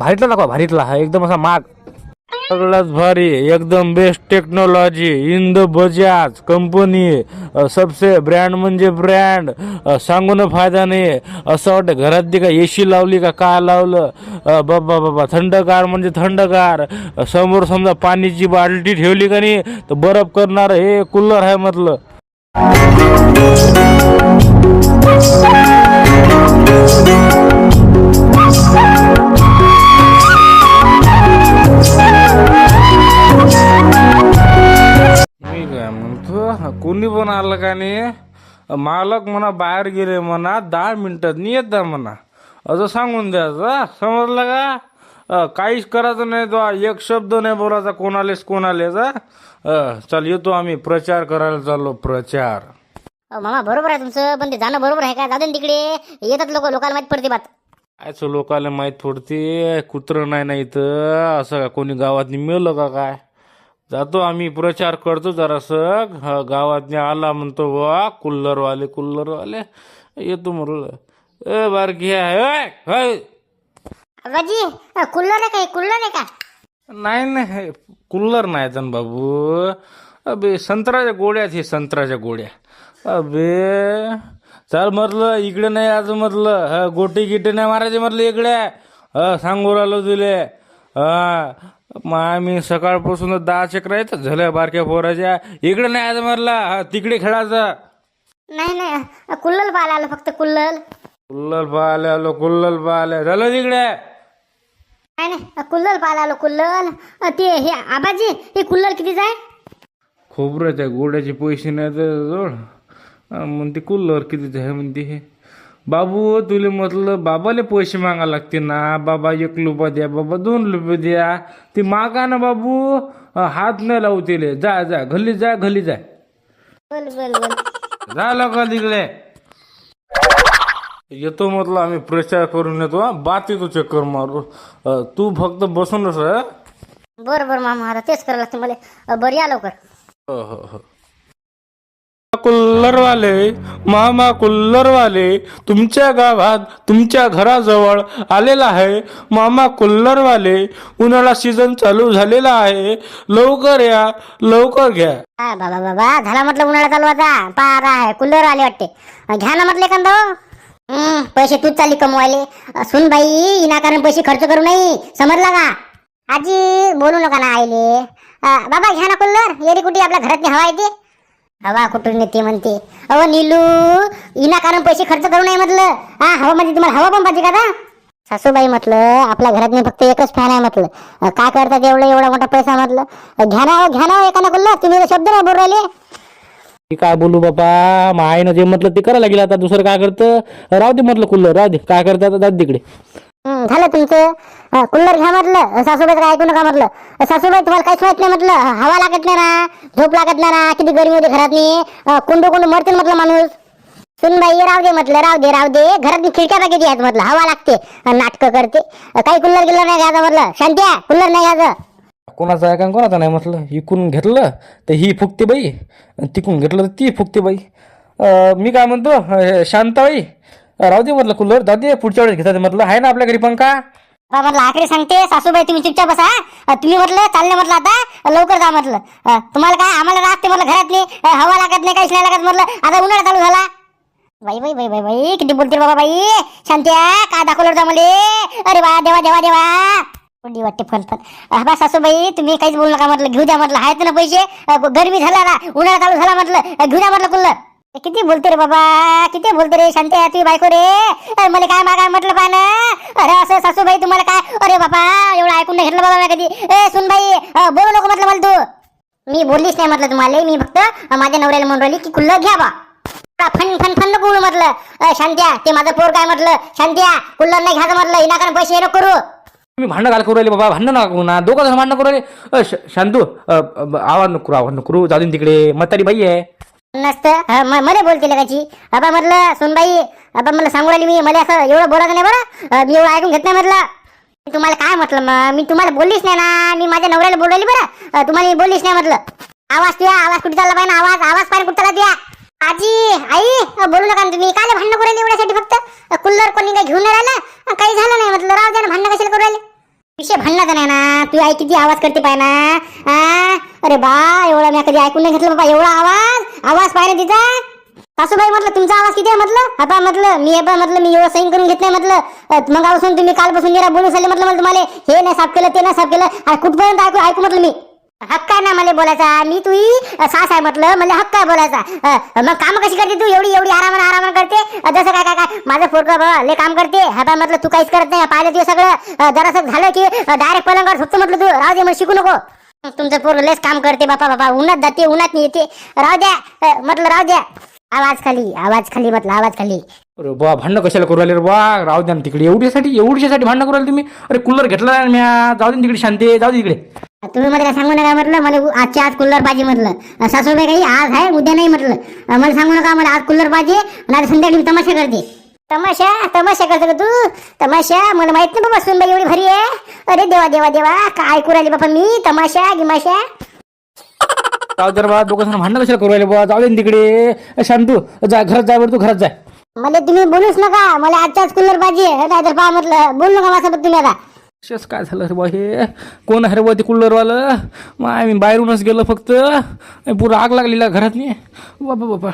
भारीतला दाखवा भारीतला. हा एकदम असा माग. सगळ्यात भारी एकदम best technology in the Bajaj company सबसे ब्रँड म्हणजे ब्रँड सांगून फायदा नाही. असं वाटतं घरात ती का एसी लावली का काय लावलं? बाबा बाबा थंडगार म्हणजे थंडगार. समोर समजा पाण्याची बाल्टी ठेवली का नाही तर बरफ करणार हे कूलर आहे म्हटलं. कोणी पण आलं का नाही? मालक म्हणा बाहेर गेले म्हणा दहा मिनिटात नाही येत जा म्हणा. असं सांगून द्यायचं समजलं का? काहीच करायचं नाही तो एक शब्द नाही बोलायचा कोणालेच कोणालेच चल येतो आम्ही. प्रचार करायला चाललो प्रचार. मामा बरोबर आहे तुमचं पण ते जाणं बरोबर आहे का? ना तिकडे. येतात लोक लोकांना माहीत पडते बात. कायच लोकाला माहीत पडते? कुत्रं नाही नाही तर असं का कोणी गावात मिळलं का काय? जातो आम्ही प्रचार करतो जरासं. गावातनी आला म्हणतो वा कुल्लरवाले कुल्लरवाले. येतो म्हणलं. ए बारकी आहे. राजी कुल्लर आहे का? कुल्लर आहे का? नाही नाही कुल्लर नाही जण बाबू. अबे संत्र्याच्या गोळ्यात हे संत्र्याच्या गोळ्या अबे चाल म्हटलं इकडे नाही आज म्हटलं हा गोटी गिटी नाही मारायचे म्हटलं इकडे. सांगू राहिलो तुले. हा मा मी सकाळपासून दहा चक्र आहेत झाल्या बारक्या पोराच्या. इकडे नाही आज हा तिकडे खेळायचं नाही नाही कुल्लल पाहायला आलो फक्त कुल्लल. कुल्लल पाहिले आलो कुल्लल पाहिले झालं तिकडे? नाही नाही कुल्लल पाहायला आलो कुल्लल. अ, ते हे आबाजी हे कुल्लल कितीच आहे खोबऱ्याच्या गोड्याचे पैसे नाही तर जोड मग ते कुल्लर किती आहे म्हणते हे. बाबू तुले म्हटलं बाबाले पैसे मागा लागते ना. बाबा एक रुपया द्या बाबा दोन रुपये द्या. ते मागा ना बाबू. हात नाही लावू तिले. जा जा घली जा घली जा. बोल बोल बोल. झालं का तिकडे. येतो म्हटलं आम्ही प्रचार करून येतो हा. बात येतो चक्कर मारू. अं, तू फक्त बसूनच बरं बरं मामा आता तेच करावं लागतं मला. बरं या लवकर. हो हो हो. कुल्लरवाले मामा कुल्लरवाले तुमच्या गावात तुमच्या घराजवळ आलेला आहे. मामा कुल्लरवाले उन्हाळा सीझन चालू झालेला आहे. लवकर या लवकर घ्या. हा बाबा बाबा झाला म्हटलं उन्हाळा चालू आता. पारा आहे कुल्लर आले वाटते घ्या ना म्हटलं एखादा हो. पैसे तूच चालली कमवायले. सुन बाई विनाकारण पैसे खर्च करू नाही समजला का? आजी बोलू नका ना आईले. बाबा घ्या ना कुल्लर. येरी कुठे आपल्या घरात हवा येते हवा कुठून येते म्हणते? अहो नीलू विनाकारण पैसे खर्च करू नये म्हटलं. हा हवा म्हणजे तुम्हाला हवा पण पाहिजे का? सासूबाई म्हटलं आपल्या घरात मी फक्त एकच फॅन आहे म्हटलं. अ, काय करतात एवढं एवढा मोठा पैसा म्हटलं? अ, घ्या ना हो, घ्या ना हो एकानं कुल्लर तुम्ही तर शब्द नाही बोलू राहिले. मी काय बोलू बाबा मग आईनं जे म्हटलं ते करायला लागेल आता. दुसरं काय करतं? राहू दे म्हटलं कुल्लर राहू दे. काय करतात? आता तिकडे. हं, झालं तुमचं? हा कुल्लर घ्या म्हटलं. सासूबाई ऐकू नका म्हटलं. सासूबाई तुम्हाला काहीच माहीत नाही म्हटलं. हवा लागत नाही ना झोप लागत नाही ना किती गरमी होते घरात नाही कुंडू कुंडू मरतील म्हटलं माणूस. सुनबाई राव दे म्हटलं राव दे राव दे. घरात खिडक्या किती आहेत म्हटलं. हवा लागते नाटक करते. काही कुल्लर गिल्लर नाही घ्यायचं म्हटलं. शांती कुल्लर नाही घ्यायचं. कोणाचं आहे का कोणाचं नाही म्हटलं? इकून घेतलं तर ही फुकते बाई तिकून घेतलं तर ती फुकते बाई अं, मी काय म्हणतो शांताबाई राहू दे म्हटलं कुल्लर जाऊ दे पुढच्या वेळेस घेतात म्हटलं. आहे ना आपल्या घरी पंखा? बाबा म्हटलं सांगते सासूबाई तुम्ही चुपचाप बसा तुम्ही म्हटलं चालले म्हटलं आता लवकर जा म्हटलं. तुम्हाला काय आम्हाला राहते म्हटलं घरात नाही हवा लागत नाही काहीच नाही लागत म्हटलं. आता उन्हाळा चालू झाला. बाई बाई बाई बाई बाई किती बोलते बाबा बाई. शांत्या काय दाखवलं होतं मला अरे बा देवा देवा देवा. कुंडी वाटते फन फन. बा सासूबाई तुम्ही काहीच बोलू नका म्हटलं. घेऊ द्या म्हटलं. आहेत ना पैसे? गरमी झाला ना उन्हाळा चालू झाला म्हटलं. घेऊ द्या म्हटलं कुल्लं. किती बोलते रे बाबा? किती बोलते रे शांती? तुझी बायको रे? मला काय मागा म्हटलं पा ना अरे असं सासूबाई तुम्हाला काय? अरे बाबा एवढं ऐकून नाही घेतलं बाबा कधी. ए सुन बोलू नको म्हटलं मला तू. मी बोललीच नाही म्हटलं तुम्हाला. मी फक्त माझ्या नवऱ्याला म्हणून राहिली की खुल्लं घ्या बा. फन फन फन नको बोलू म्हटलं. शांत्या ते माझं पोर काय म्हटलं? शांत्या कुल्लर नाही घ्यायचं म्हटलं. विनाकारण पैसे येणं नको करू. तुम्ही भांडण घाल करू राहिले बाबा. भांडण नका करू ना. दोघं भांडण करू राहिले. शांतू आवाज नको करू आवाज नको करू. जाऊन तिकडे. म्हातारी बाई आहे. नसतं? मध्ये मला बोलते लगाची अबा म्हटलं सोनबाई अबा मला सांगू राहिली मी मला असं एवढं बोलायचं नाही बरं. मी एवढं ऐकून घेत नाही म्हटलं. मी तुम्हाला काय म्हटलं मग मी तुम्हाला बोललीच नाही ना. मी माझ्या नवऱ्याला बोलवली बरं. तुम्हाला मी बोललीच नाही म्हटलं. आवाज तुया आवाज कुठे चालला पाहिजे आवाज आवाज पाहिजे कुठे चालला तुया आजी आई बोलू नका ना तुम्ही. काय भांडणं करू राहिले एवढ्यासाठी फक्त? कुल्लर कोणी काही घेऊन राहिला? राहिलं काही झालं नाही म्हटलं. राहू द्या ना भांडणं कशाला करू राहिले? विषय भांडला नाही ना. तू आई किती आवाज करते पाय ना. अरे बा एवढा मी कधी ऐकून नाही घेतलं बाबा एवढा आवाज. आवाज पाय ना तिचा. सासूबाई म्हटलं तुमचा आवाज किती आहे म्हटलं? आता म्हटलं मी आता म्हटलं मी एवढं सैन करून घेत नाही म्हटलं मग बसून तुम्ही कालपासून जरा बोलून सांगले म्हटलं मला तुम्हाला. हे नाही साफ केलं ते नाही साफ केलं. आणि कुठपर्यंत ऐकू ऐकू म्हटलं मी? हक्क आहे ना मला बोलायचा. मी तुही सास आहे म्हटलं मला हक्क आहे बोलायचा मग काम कशी करते तू? एवढी एवढी आरामानं आरामान करते? जसं काय काय काय? माझं पोरग बाबा लय काम करते. हा म्हटलं तू काहीच करत नाही. पाहिलं तुझं सगळं. जरासं झालं की डायरेक्ट पलंगावर झोपतो म्हटलं तू. राहू दे मग शिकू नको. तुमचं पोरग लयच काम करते बापा बापा. उन्हात जाते उन्हात नाही येते. राहू द्या. म्हटलं राहू द्या. आवाज खाली आवाज खाली म्हटलं आवाज खाली. अरे बा भांडणं कशाला करू राहिले रे बा? राहू द्या ना तिकडे. एवढ्यासाठी एवढ्यासाठी भांडणं करू राहिले तुम्ही? अरे कूलर घेतला ना म्या जाऊ दे ना तिकडे शांती जाऊ दे तिकडे तुम्ही मला काय सांगू नका म्हटलं? मला उ- आजच्या आज कूलर पाहिजे म्हटलं. सासूबाई काही आज आहे उद्या नाही म्हटलं. अ, मला सांगू नका मला आज कूलर पाहिजे आज संध्याकाळी मी तमाशा करते. तमाशा? तमाशा करतो का तू? तमाशा? मला माहीत नाही बाबा सुनबाई एवढी भारी आहे. अरे देवा देवा देवा काय ऐकू राहिली बाबा मी? तमाशा गिमाशा? जाऊ दे बा दोघं जण भांडणं कशाला करू राहिले बा जाऊ दे ना तिकडे. शांतू जा घरात जाय बरं तू घरात जाय मला तुम्ही बोलूच नका. मला आजच्या आज कूलर पाहिजे? नाही तर पहा म्हटलं. बोलू नका माझ्यासोबत तुम्ही आता. शेस काय झालं रे बा हे? कोण आहे रे बा ते कूलरवालं मग आम्ही बाहेरूनच गेलो फक्त. पुरं आग लागलेला घरात नाही बाबा बाबा.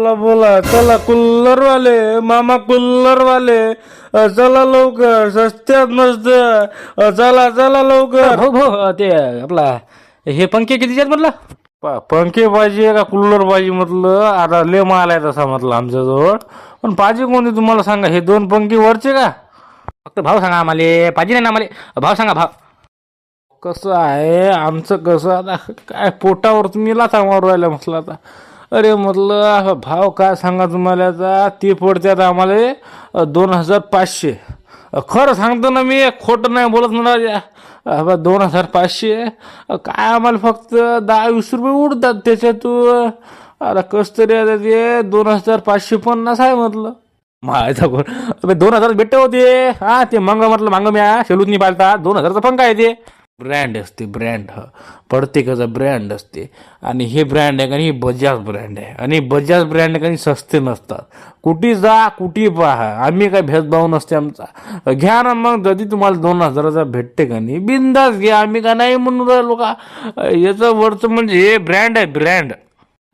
बोला बोला चला कुल्लरवाले मामा कुल्लरवाले अ, चला लवकर सस्त्यात मस्त चला चला लवकर. हो हो ते आपला हे पंखे कितीचे आहेत म्हटलं? प- पंखे पाहिजे का कूलर पाहिजे म्हटलं? आता लय माल आहे तसा म्हटलं आमच्याजवळ. पण पाहिजे कोणते तुम्हाला सांगा हे दोन पंखे वरचे का? फक्त भाव सांगा आम्हाला पाहिजे नाही ना आम्हाला? भाव सांगा भाव. कसं आहे आमचं कसं आता काय पोटावर तुम्ही लाथा मारू राहिला म्हटलं आता. अरे म्हटलं भाव काय सांगा तुम्हाला आता ते पडतात आम्हाला दोन हजार पाचशे. खरं सांगतो ना मी खोटं नाही बोलत म्हणा राजा. बा, दोन हजार पाचशे. काय आम्हाला फक्त दहा वीस रुपये उडतात त्याच्यातून. अरे कसं तरी आता ते दोन हजार पाचशे पन्नास आहे म्हटलं. मायचा कोण दोन हजार भेटते होते हा ते मंग म्हटलं मांग म्या शेलूत नाही पालता. दोन हजारचा पंखा आहे ते. ब्रँड असते ब्रँड ह. प्रत्येकाचा ब्रँड असते. आणि हे ब्रँड आहे का नाही बजाज ब्रँड आहे. आणि बजाज ब्रँड आहे का नाही सस्ते नसतात. कुठे जा कुठे पहा. आम्ही काय भेदभाव नसते आमचा. घ्या ना मग जरी तुम्हाला दोन हजाराचा भेटते का नाही बिंदास घ्या. आम्ही का नाही म्हणून राहिलो का याचं वरचं म्हणजे हे ब्रँड आहे ब्रँड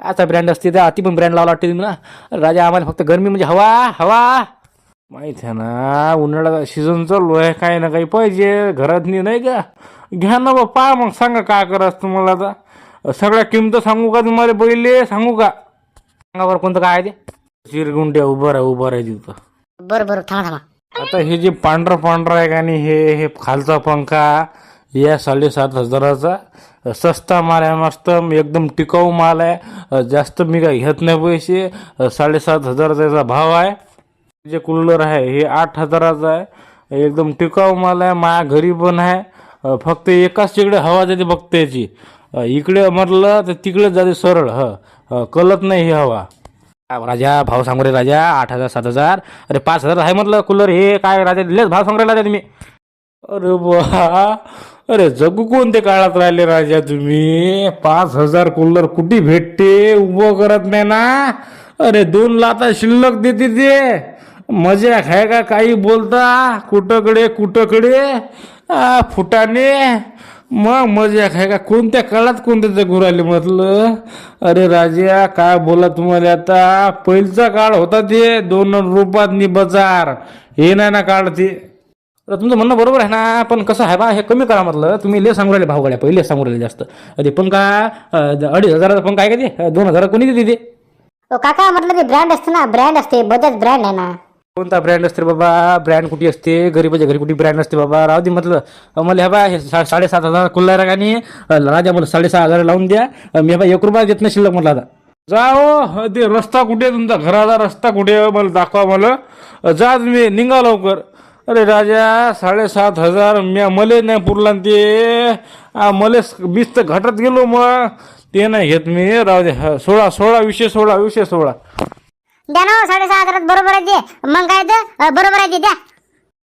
आता ब्रँड असते तर अति पण ब्रँड लावला वाटते तुम्ही ना राजा आम्हाला फक्त गरमी म्हणजे हवा हवा. माहीत आहे ना उन्हाळा सीझन चालू आहे काही ना काही पाहिजे. घरात नाही नाही का? घ्या ना बाप्पा मग सांगा काय करायचं तुम्हाला आता. सगळ्या किमत सांगू का तुम्हाला पहिले सांगू का? सांगा बरं कोणतं काय ते? चिरगुंड्या उभं राहा उभं राहा तिथं. बरं बरं थांबा थांबा. आता हे जे पांढरं पांढरं आहे का नाही हे हे खालचा पंखा या साडेसात हजाराचा. सस्ता माल आहे मस्त एकदम टिकाऊ माल आहे. जास्त मी काय घेत नाही पैसे. साडेसात हजाराचा याचा भाव आहे. जे कूलर आहे हे आठ हजाराचं आहे. एकदम टिकाऊ माल आहे माझ्या घरी पण आहे. फक्त एकाच तिकडे हवा जाते फक्त याची इकडे म्हटलं तर तिकडे जाते सरळ ह. कलत नाही ही हवा. राजा? भाव सांगू रे राजा आठ हजार सात हजार. अरे पाच हजार आहे म्हटलं कूलर हे काय राजा? दिलेच भाव सांगू राजा तुम्ही. अरे बा अरे जगू कोणते काळात राहिले राजा तुम्ही? पाच हजार कूलर कुठे भेटते? उभं करत नाही ना? अरे दोन लाता शिल्लक देते ते. मजा खाय का काही बोलता? कुठंकडे कुठंकडे? आ, फुटाने मग मजा काय का कोणत्या काळात कोणते जगू राहिले म्हटलं? अरे राजा काय बोला तुम्हाला आता? पहिलचा काळ होता ते दोन रुपयात नि बाजार. हे नाही ना काळ ते. तुमचं म्हणणं बरोबर आहे ना पण कसं आहे बा हे कमी करा म्हटलं. तुम्ही ले सांगू राहिले भावगाड्या पहिले सांगू राहिले जास्त. अरे पण का अडीच हजाराचं पण काय का ते? दोन हजार कोणी देते ते? काका म्हटलं ते ब्रँड असते ना ब्रँड असते बजाज ब्रँड आहे ना. कोणता ब्रँड असते बाबा? ब्रँड कुठे असते? गरीबाच्या घरी कुठे ब्रँड असते बाबा? राहू दे म्हटलं. मला हे बा हे सा- साडेसात हजार कुल्ला आणि राजा मला साडेसहा हजार लावून द्या. मी हे बा एक रुपया देत नाही शिल्लक म्हटलं आता. जाओ ते हो, रस्ता कुठे तुमचा? घराचा रस्ता कुठे मला दाखवा मला. जा तुम्ही निघा लवकर. अरे राजा साडेसात हजार म्या मले नाही पुरला ते. मले वीस तर घटत गेलो मग. ते नाही घेत मी. राहू दे सोळा सोळा विषय सोळा विषय सोळा. द्या ना हो, साडेसहा हजारात बरोबर आहे ते. मग काय तर अ, बरोबर आहे ते द्या.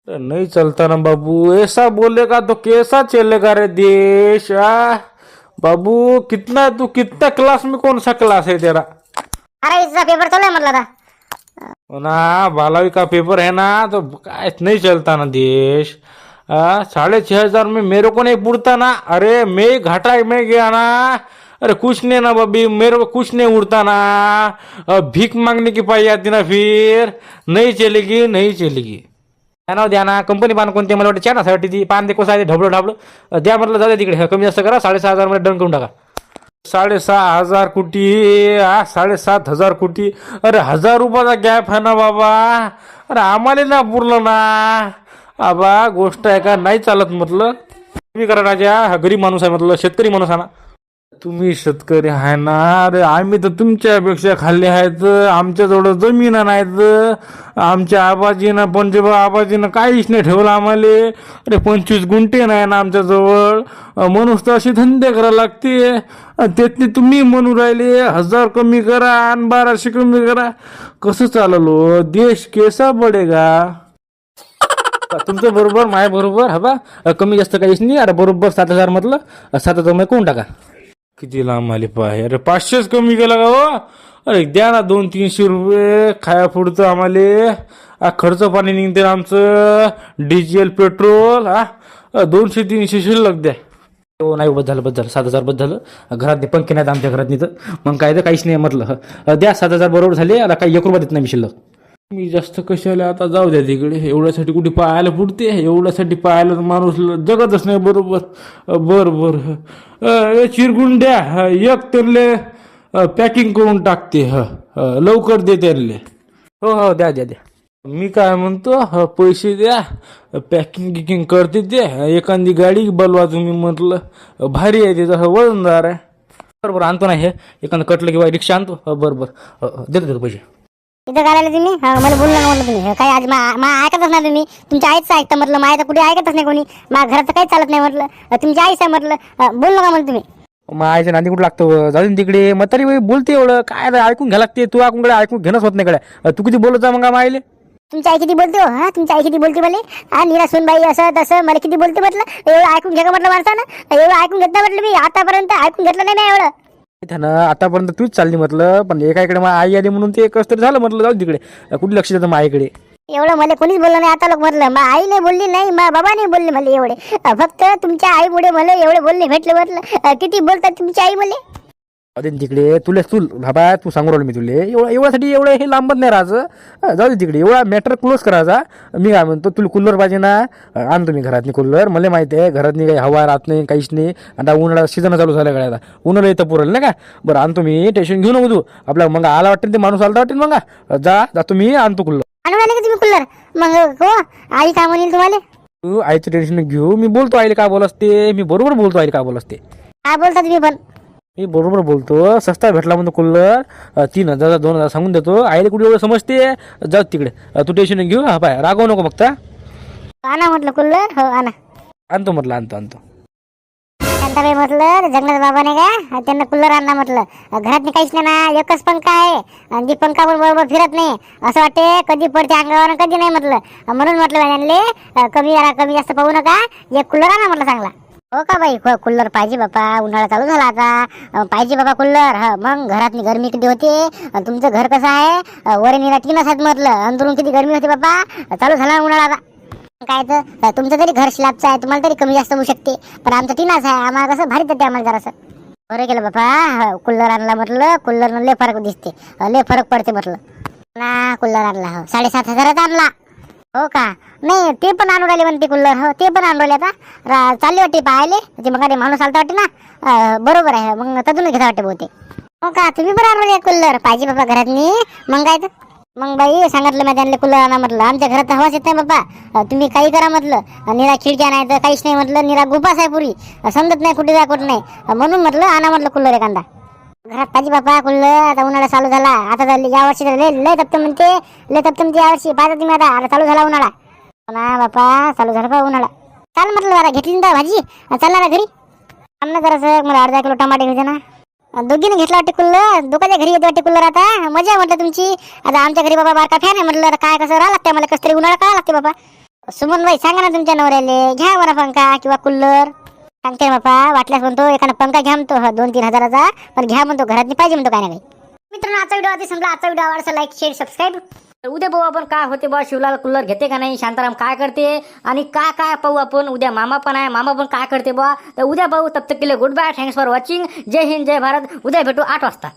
अरे नहीं चलता ना बाबू ऐसा बोलेगा तो कैसा चलेगा रे देश आ? बाबू कितना तू कितना क्लास में कौन सा क्लास है तेरा? अरे इसचा पेपर चालू आहे म्हटलं आता. ना बारहवीं का पेपर है ना तो काय नहीं चलता ना देश. आ, साढ़े छह हजार में मेरे को नहीं पुरता ना. अरे मैं घाटा में गया ना. अरे कुछ नहीं ना बबी मेरे को कुछ नहीं उड़ता ना। अ, भीख मांगने की पाई आती ना फिर। नहीं चलेगी नहीं चलेगी। द्या ना हो द्या ना कंपनी पान कोणती मला वाटतं? चानासाठी ती पान ते कसं आहे ते ढबळं ढाबळं द्या म्हटलं जाऊ द्या तिकडे. कमी जास्त करा. साडेसहा हजारमध्ये डन करून टाका. साडेसहा हजार कोटी. हा साडेसात हजार कोटी. अरे हजार रुपयाचा गॅप आहे ना बाबा. अरे आम्हाला ना पुरलं ना. आबा गोष्ट आहे का? नाही चालत म्हटलं. तुम्ही करा राजा. हा गरीब माणूस आहे म्हटलं. शेतकरी माणूस आहे ना. तुम्ही शेतकरी आहे ना? अरे आम्ही तर तुमच्यापेक्षा खाल्ले आहेत. आमच्याजवळ जमीन नाहीत. आमच्या आबाजीनं पंचबा आबाजीनं काहीच नाही ठेवलं आम्हाला. अरे पंचवीस गुंठे नाही ना आमच्याजवळ अं, म्हणून तर असे धंदे करायला लागते. अं, त्यातले तुम्ही म्हणू राहिले हजार कमी करा आणि बाराशे कमी करा. कसं चाललो? देश केसा पडेगा तुमचं बरोबर माय बरोबर हवा कमी जास्त काहीच नाही. अरे बरोबर सात हजार म्हटलं सात हजारमध्ये कोण टाका? किती लांब आले पाय? अरे पाचशेच कमी केला का हो अरे द्या ना दोन तीनशे रुपये खाया पुढचं आम्हाला. खर्च पाणी निघते आमचं. डिझेल पेट्रोल हा दोनशे तीनशे शिल्लक द्या. हो नाही हो, बद झालं बस झालं सात हजार बस झालं घरात ते पंखे नाहीत आमच्या घरात नाही तर. मग काय तर काहीच नाही म्हटलं. द्या सात हजार बरोबर झाले. आता काही एक रुपया देत नाही मी शिल्लक. मी जास्त कशाला आता जाऊ द्या तिकडे. एवढ्यासाठी कुठे पाहायला पुरते? एवढ्यासाठी पाहायला तर माणूस जगतच नाही बरोबर. बर बर. चिरगुण द्या एक त्यांले पॅकिंग करून टाकते. ह लवकर दे त्यांले हो हो द्या द्या द्या. मी काय म्हणतो? पैसे द्या. पॅकिंग गिकिंग करते ते. एखादी गाडी बोलवा तुम्ही म्हटलं. भारी आहे त्याचं वजनदार आहे बरोबर आणतो ना हे. एखादं कटलं किंवा रिक्षा आणतो. हो, बरं बरं. अ, अ, देतो देतो पैसे. इथं काय तुम्ही? हा मला बोलला ना म्हटलं तुम्ही. काय आज मा मा ऐकतच नाही तुम्ही. तुमच्या आईचं ऐकता म्हटलं माझ्या कुठे ऐकतच नाही कोणी. माझ्या घराचं काही चालत नाही म्हटलं. तुमच्या आईचं आहे म्हटलं बोल नका म्हणलं तुम्ही. मग आईच्या नांदी कुठं लागतो जाऊ दे ना तिकडे. मग तरी बोलते एवढं. काय ऐकून घ्या लागते. तू ऐकून कडे ऐकून घेणंच होत नाही कडे तू किती बोलत जा मग आईले. तुमची आई किती बोलते हो? हा तुमची आई किती बोलते मला? हा निरा सुनबाई असं तसं मला किती बोलते म्हटलं? एवढं ऐकून घ्या का म्हटलं माणसानं? एवढं ऐकून घेत नाही म्हटलं मी. आतापर्यंत ऐकून घेतलं नाही एवढं. त्यानं आतापर्यंत तूच चालली म्हटलं पण एकाकडे मग आई आली म्हणून ते एकच तरी झालं म्हटलं जाऊ तिकडे. कुठे लक्ष देतं मग एवढं मला कोणीच बोललं नाही आता लोक म्हटलं मा आई नाही बोलली नाही मा बाबा नाही बोलले मला एवढे. फक्त तुमच्या आईमुळे मला एवढे बोलले भेटले म्हटलं. किती बोलतात तुमची आई मला? ना तिकडे. तुला तू बाबा तू सांगू राहिलो मी तुले. एवढं एवढ्यासाठी एवढं हे लांबत नाही राहायचं. जाऊ दे तिकडे. एवढा मॅटर क्लोज करायचा. मी काय म्हणतो तुला कूलर पाहिजे ना. आणतो मी घरातनी कूलर मला माहिती आहे घरातनी काही हवा राहत नाही काहीच नाही. आता उन्हाळा सीझन चालू झालं आता. उन्हाळा येतं पुरेल नाही का? बरं आणतो मी टेन्शन घेऊ नको तू. आपला मग आला वाटेल ते माणूस आला वाटेल मग. जा जातो मी आणतो कूलर आणून आले का तुम्ही कुल्लर मग हो आई काय म्हणेल तुम्हाला? तू आईचं टेन्शन घेऊ. मी बोलतो आईला काय बोल असते मी बरोबर बोलतो आईला काय बोल असते काय बोलता तुम्ही पण? मी बरोबर बोलतो. सस्ता भेटला म्हणतो कूलर अ, तीन हजार दोन हजार सांगून देतो. आईला कुठे एवढं समजते? जाऊ तिकडे. तू टेन्शन घेऊ. हा पाय. रागवू नको हा? आणा म्हटलं कुल्लर. हो आणा. आणतो म्हटलं आणतो आणतो. शांताबाई म्हटलं जगन्नाथ बाबाने का? त्यांना कुल्लर आणला म्हटलं. घरात काहीच नाही ना. एकच पंखा आहे. आणि ती पंखा पण बरोबर फिरत नाही. असं वाटते कधी पडते अंगावर कधी नाही म्हटलं. म्हणून म्हटलं त्यांनी कमी जरा कमी जास्त पाहू नका. एक कुल्लर आणा म्हटलं चांगला. हो का बाई? कूलर कुल्लर पाहिजे बापा. उन्हाळा चालू झाला आता. पाहिजे बाबा कुल्लर. हा मग घरात गरमी किती होते? तुमचं घर कसं आहे? वर निरा तीन आहेत म्हटलं अंदरून किती गरमी होते बापा? चालू झाला उन्हाळा आता. काय तर? तुमचं तरी घर स्लॅबचं आहे. तुम्हाला तरी कमी जास्त होऊ शकते. पण आमचं तीनच आहे. आम्हाला कसं भारी देते आम्हाला जरासं. बरं केलं बापा. कूलर आणला म्हटलं. कूलर लय फरक दिसते. लय फरक पडते म्हटलं. ना कूलर आणला. हो साडेसात हजारात आणला. हो का? नाही ते पण आणून राहिले म्हणते कुल्लर हो ते पण आणून राहिले आता. चालले वाटते पाहायले. ते मग अरे माणूस आलता वाटते ना? बरोबर आहे. मग तजून घेता वाटते बहुते हो का? तुम्ही पण आणून कुल्लर. पाहिजे बाबा घरात मग काय तर. मग बाई सांगितलं मी त्यांना कूलर आणा म्हटलं. आमच्या घरात तर हवाच येत नाही बाबा. तुम्ही काही करा म्हटलं. निरा खिडक्या नाही तर काहीच नाही म्हटलं. निरा गुपास आहे पुरी. समजत नाही कुठे जा कुठे नाही. म्हणून म्हटलं आणा म्हटलं कुल्लर एखादा. घरात पाहिजे बापा कुल्लर आता उन्हाळा चालू झाला. आता झाली या वर्षी तर लय लय तप्त म्हणते. लय तप्त म्हणते या वर्षी. पाहिजे तुम्ही आता. आता चालू झाला उन्हाळा. ना बापा चालू झाला बा उन्हाळा. चाल म्हटलं जरा घेतली ना भाजी? चालला ना घरी. आण ना जरासं मला अर्धा किलो टमाटे घ्यायचे ना. दोघीने घेतला वाटते कुल्लर दोघांच्या घरी येते वाटते कुल्लर आता. मजा म्हटलं तुमची. आता आमच्या घरी बाबा बारका फॅन आहे म्हटलं आता काय कसं राहा लागते मला. कसं तरी उन्हाळा काय लागते बाबा. सुमन भाई सांगा ना तुमच्या नवऱ्याले. घ्या मला पंखा किंवा कुल्लर सांगते बापा वाटल्यास म्हणतो एखादा पंखा घ्या म्हणतो दोन तीन हजाराचा पण घ्या म्हणतो घरात पाहिजे म्हणतो काय नाही मित्रांनो आजचा व्हिडिओ आधी संपला. आजचा व्हिडिओ आवडला लाईक शेअर सबस्क्राईब तर उद्या भाऊ आपण काय होते बा शिवलाल कूलर घेते का नाही शांताराम काय करते आणि काय काय पाहू आपण उद्या मामा पण आहे मामा पण काय करते बा तर उद्या भाऊ तप्त केले good bye thanks for watching जय हिंद जय भारत. उद्या भेटू आठ वाजता.